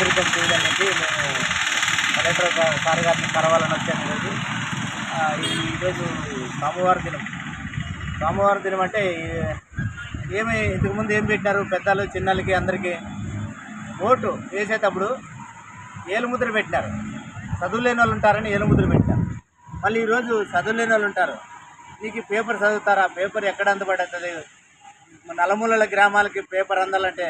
రాజరికం చేయడానికి మేము collector sir గారిని కలవాలని వచ్చాను ఈరోజు. ఈరోజు సోమవారం దినం. సోమవారం దినం అంటే ఏమి ఇంతకుముందు ఏం పెట్టినారు? పెద్దలు చిన్నలకి అందరికీ ఓటు వేసేటప్పుడు ఏలుముద్ర పెట్టినారు. చదువు లేని వాళ్ళు ఉంటారని ఏలుముద్ర పెట్టినారు. మళ్ళీ ఈరోజు చదువు లేని వాళ్ళు ఉంటారు. నీకు పేపర్ చదువుతారా? పేపర్ ఎక్కడ అందుబడుతుంది నలమూలల గ్రామాలకి పేపర్ అందాలంటే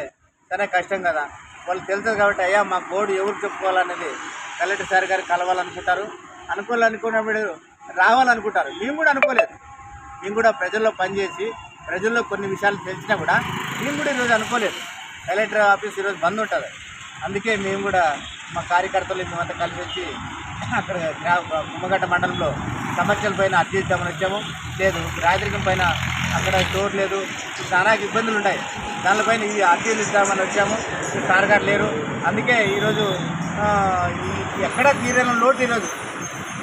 చాలా కష్టం కదా. వాళ్ళు తెలుసు కాబట్టి అయ్యా మా బోర్డు ఎవరు చెప్పుకోవాలనేది కలెక్టర్ సార్ గారు కలవాలనుకుంటారు. అనుకోవాలనుకున్నప్పుడు రావాలనుకుంటారు. మేము కూడా అనుకోలేదు. మేము కూడా ప్రజల్లో పనిచేసి ప్రజల్లో కొన్ని విషయాలు తెలిసినా కూడా మేము కూడా ఈరోజు అనుకోలేదు. కలెక్టర్ ఆఫీస్ ఈరోజు బంద్ ఉంటుంది. అందుకే మేము కూడా మా కార్యకర్తలు మేమంతా కలిసి వచ్చి అక్కడ గ్రా- కుమ్మగట్ట మండలంలో సమస్యల పైన అర్థిద్దామని వచ్చాము. లేదు రాజరికం పైన అక్కడ స్టోర్ లేదు. చాలా ఇబ్బందులు ఉన్నాయి. దానిపైన ఈ అర్జీలు ఇద్దామని వచ్చాము. సార్ గారు లేరు. అందుకే ఈరోజు ఎక్కడ తీరని లోటు ఈరోజు.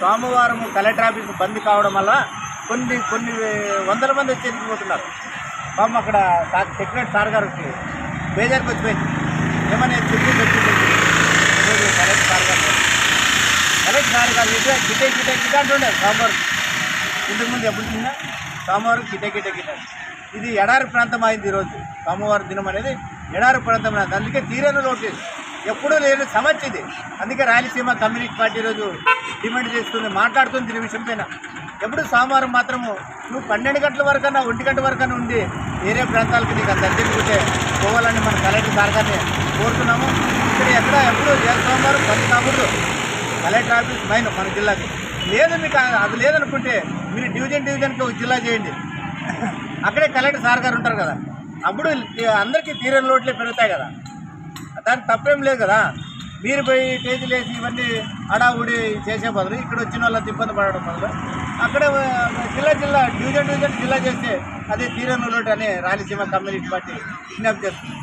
సోమవారం కలెక్టర్ ఆఫీస్ బంద్ కావడం వల్ల కొన్ని కొన్ని వందల మంది వచ్చి ఎన్నికపోతున్నారు పాపం అక్కడ సార్ సెక్రటరీ సార్ గారికి బేజార్కి వచ్చిపోయింది. ఏమని చెప్పి చెప్పి చెప్పి. ఈరోజు కలెక్టర్ సార్ గారు కలెక్టర్ సార్ గారు గిట్టే గిట్టే గిట్టే గిట్ట అంటుండే సోమవారం. ఇంతకుముందు ఎప్పుడు తిన్నా? సోమవారం గిట్ట గిట్ట గిట్ట ఇది ఎడారి ప్రాంతం అయింది ఈరోజు సోమవారం దినం అనేది ఎడారి ప్రాంతం అందుకే తీరని లోకేష్ ఎప్పుడూ లేని సమస్య ఇది. అందుకే రాయలసీమ కమ్యూనిస్ట్ పార్టీ ఈరోజు డిమాండ్ చేస్తుంది మాట్లాడుతుంది దీని విషయం పైన. ఎప్పుడు సోమవారం మాత్రము నువ్వు పన్నెండు గంటల వరకన్నా ఒంటి గంట వరకన్నా ఉండి వేరే ప్రాంతాలకు నీకు అంత పోవాలని మన కలెక్టర్ సార్ గారిని కోరుతున్నాము. ఇక్కడ ఎక్కడ ఎప్పుడు సోమవారం పది కాకూడదు. కలెక్టర్ ఆఫీస్ పైన మన జిల్లాకి. లేదు మీకు అది లేదనుకుంటే మీరు డివిజన్ డివిజన్కి ఒక జిల్లా చేయండి. అక్కడే కలెక్టర్ సార్ గారు ఉంటారు కదా. అప్పుడు అందరికీ తీరని లోట్లే పెరుగుతాయి కదా. దానికి తప్పేం లేదు కదా. మీరు పోయి టేజీలు వేసి ఇవన్నీ హడావుడి చేసే బదులు ఇక్కడ వచ్చిన వాళ్ళకి ఇబ్బంది పడడం బదులు అక్కడ జిల్లా జిల్లా డివిజన్ డివిజన్ జిల్లా చేస్తే అదే తీరని లోటు అని రాయలసీమ కమ్యూనిటీ పార్టీ విజ్ఞప్తి చేస్తుంది.